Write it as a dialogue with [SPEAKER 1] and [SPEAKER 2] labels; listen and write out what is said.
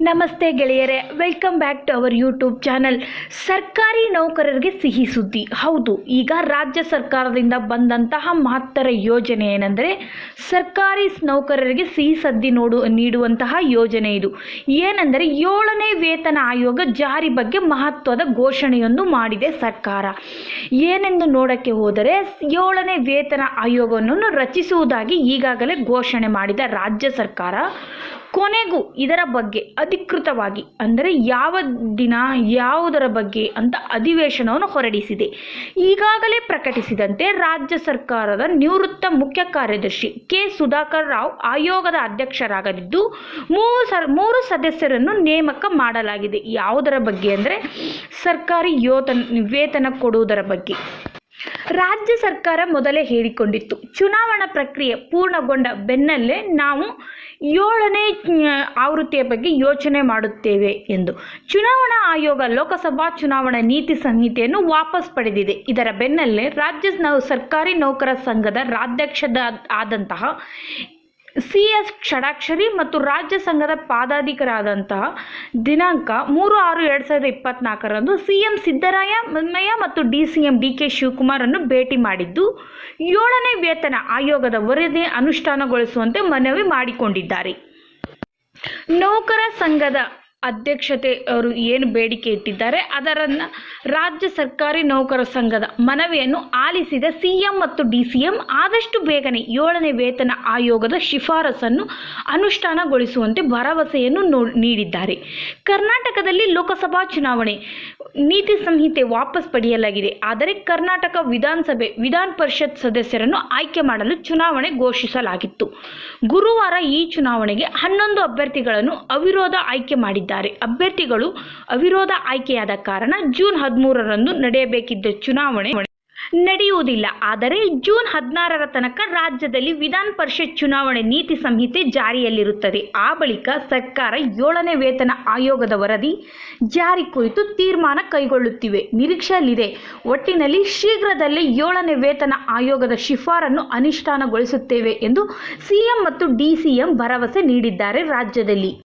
[SPEAKER 1] ನಮಸ್ತೆ ಗೆಳೆಯರೆ welcome back to our YouTube channel ಸರ್ಕಾರಿ ನೌಕರರಿಗೆ ಸಿಹಿ ಸುದ್ದಿ. ಹೌದು, ಈಗ ರಾಜ್ಯ ಸರ್ಕಾರದಿಂದ ಬಂದಂತಹ ಮಹತ್ತರ ಯೋಜನೆ ಏನೆಂದರೆ, ಸರ್ಕಾರಿ ನೌಕರರಿಗೆ ಸಿಹಿ ಸದ್ದಿ ನೋಡು, ನೀಡುವಂತಹ ಯೋಜನೆ ಇದು. ಏನೆಂದರೆ, ಏಳನೇ ವೇತನ ಆಯೋಗ ಜಾರಿ ಬಗ್ಗೆ ಮಹತ್ವದ ಘೋಷಣೆಯೊಂದು ಮಾಡಿದೆ ಸರ್ಕಾರ. ಏನೆಂದು ನೋಡೋಕ್ಕೆ ಹೋದರೆ, ಏಳನೇ ವೇತನ ಆಯೋಗವನ್ನು ರಚಿಸುವುದಾಗಿ ಈಗಾಗಲೇ ಘೋಷಣೆ ಮಾಡಿದ ರಾಜ್ಯ ಸರ್ಕಾರ ಕೊನೆಗೂ ಇದರ ಬಗ್ಗೆ ಅಧಿಕೃತವಾಗಿ, ಅಂದರೆ ಯಾವ ದಿನ ಯಾವುದರ ಬಗ್ಗೆ ಅಂತ ಅಧಿವೇಶನವನ್ನು ಹೊರಡಿಸಿದೆ. ಈಗಾಗಲೇ ಪ್ರಕಟಿಸಿದಂತೆ ರಾಜ್ಯ ಸರ್ಕಾರದ ನಿವೃತ್ತ ಮುಖ್ಯ ಕಾರ್ಯದರ್ಶಿ ಕೆ. ಸುಧಾಕರ್ ರಾವ್ ಆಯೋಗದ ಅಧ್ಯಕ್ಷರಾಗಲಿದ್ದು, ಮೂರು ಸರ್, ಮೂರು ಸದಸ್ಯರನ್ನು ನೇಮಕ ಮಾಡಲಾಗಿದೆ. ಯಾವುದರ ಬಗ್ಗೆ ಅಂದರೆ ಸರ್ಕಾರಿ ಯೋತನ್, ವೇತನ ಕೊಡುವುದರ ಬಗ್ಗೆ. ರಾಜ್ಯ ಸರ್ಕಾರ ಮೊದಲೇ ಹೇಳಿಕೊಂಡಿತ್ತು. ಚುನಾವಣಾ ಪ್ರಕ್ರಿಯೆ ಪೂರ್ಣಗೊಂಡ ಬೆನ್ನಲ್ಲೇ ನಾವು ಏಳನೇ ಆವೃತ್ತಿಯ ಬಗ್ಗೆ ಯೋಚನೆ ಮಾಡುತ್ತೇವೆ ಎಂದು. ಚುನಾವಣಾ ಆಯೋಗ ಲೋಕಸಭಾ ಚುನಾವಣಾ ನೀತಿ ಸಂಹಿತೆಯನ್ನು ವಾಪಸ್ ಪಡೆದಿದೆ. ಇದರ ಬೆನ್ನಲ್ಲೇ ರಾಜ್ಯ ಸರ್ಕಾರಿ ನೌಕರ ಸಂಘದ ರಾಧ್ಯಕ್ಷದ ಆದಂತಹ ಸಿ ಎಸ್ ಷಡಾಕ್ಷರಿ ಮತ್ತು ರಾಜ್ಯ ಸಂಘದ ಪಾದಾಧಿಕರಾದಂತಹ ದಿನಾಂಕ ಮೂರು ಆರು ಎರಡು ಸಾವಿರದ ಇಪ್ಪತ್ನಾಲ್ಕರಂದು ಸಿ ಎಂ ಸಿದ್ದರಾಮಯ್ಯ ಮತ್ತು D C M D K ಶಿವಕುಮಾರನ್ನು ಭೇಟಿ ಮಾಡಿದ್ದು, ಏಳನೇ ವೇತನ ಆಯೋಗದ ವರದಿ ಅನುಷ್ಠಾನಗೊಳಿಸುವಂತೆ ಮನವಿ ಮಾಡಿಕೊಂಡಿದ್ದಾರೆ. ನೌಕರ ಸಂಘದ ಅಧ್ಯಕ್ಷತೆ ಅವರು ಏನು ಬೇಡಿಕೆ ಇಟ್ಟಿದ್ದಾರೆ, ಅದರನ್ನು ರಾಜ್ಯ ಸರ್ಕಾರಿ ನೌಕರ ಸಂಘದ ಮನವಿಯನ್ನು ಆಲಿಸಿದ ಸಿಎಂ ಮತ್ತು ಡಿ ಸಿ ಆದಷ್ಟು ಬೇಗನೆ ಏಳನೇ ವೇತನ ಆಯೋಗದ ಶಿಫಾರಸನ್ನು ಅನುಷ್ಠಾನಗೊಳಿಸುವಂತೆ ಭರವಸೆಯನ್ನು ನೀಡಿದ್ದಾರೆ. ಕರ್ನಾಟಕದಲ್ಲಿ ಲೋಕಸಭಾ ಚುನಾವಣೆ ನೀತಿ ಸಂಹಿತೆ ವಾಪಸ್ ಪಡೆಯಲಾಗಿದೆ. ಆದರೆ ಕರ್ನಾಟಕ ವಿಧಾನಸಭೆ ವಿಧಾನ ಪರಿಷತ್ ಸದಸ್ಯರನ್ನು ಆಯ್ಕೆ ಮಾಡಲು ಚುನಾವಣೆ ಘೋಷಿಸಲಾಗಿತ್ತು. ಗುರುವಾರ ಈ ಚುನಾವಣೆಗೆ ಹನ್ನೊಂದು ಅಭ್ಯರ್ಥಿಗಳನ್ನು ಅವಿರೋಧ ಆಯ್ಕೆ ಮಾಡಿದ್ದಾರೆ. ಅಭ್ಯರ್ಥಿಗಳು ಅವಿರೋಧ ಆಯ್ಕೆಯಾದ ಕಾರಣ ಜೂನ್ ಹದಿಮೂರರಂದು ನಡೆಯಬೇಕಿದ್ದ ಚುನಾವಣೆ ನಡೆಯುವುದಿಲ್ಲ. ಆದರೆ ಜೂನ್ ಹದಿನಾರರ ತನಕ ರಾಜ್ಯದಲ್ಲಿ ವಿಧಾನ ಪರಿಷತ್ ಚುನಾವಣೆ ನೀತಿ ಸಂಹಿತೆ ಜಾರಿಯಲ್ಲಿರುತ್ತದೆ. ಆ ಬಳಿಕ ಸರ್ಕಾರ ಏಳನೇ ವೇತನ ಆಯೋಗದ ವರದಿ ಜಾರಿ ಕುರಿತು ತೀರ್ಮಾನ ಕೈಗೊಳ್ಳುತ್ತಿವೆ. ನಿರೀಕ್ಷೆಯಲ್ಲಿದೆ. ಒಟ್ಟಿನಲ್ಲಿ ಶೀಘ್ರದಲ್ಲೇ ಏಳನೇ ವೇತನ ಆಯೋಗದ ಶಿಫಾರನ್ನು ಅನುಷ್ಠಾನಗೊಳಿಸುತ್ತೇವೆ ಎಂದು ಸಿಎಂ ಮತ್ತು ಡಿಸಿಎಂ ಭರವಸೆ ನೀಡಿದ್ದಾರೆ ರಾಜ್ಯದಲ್ಲಿ.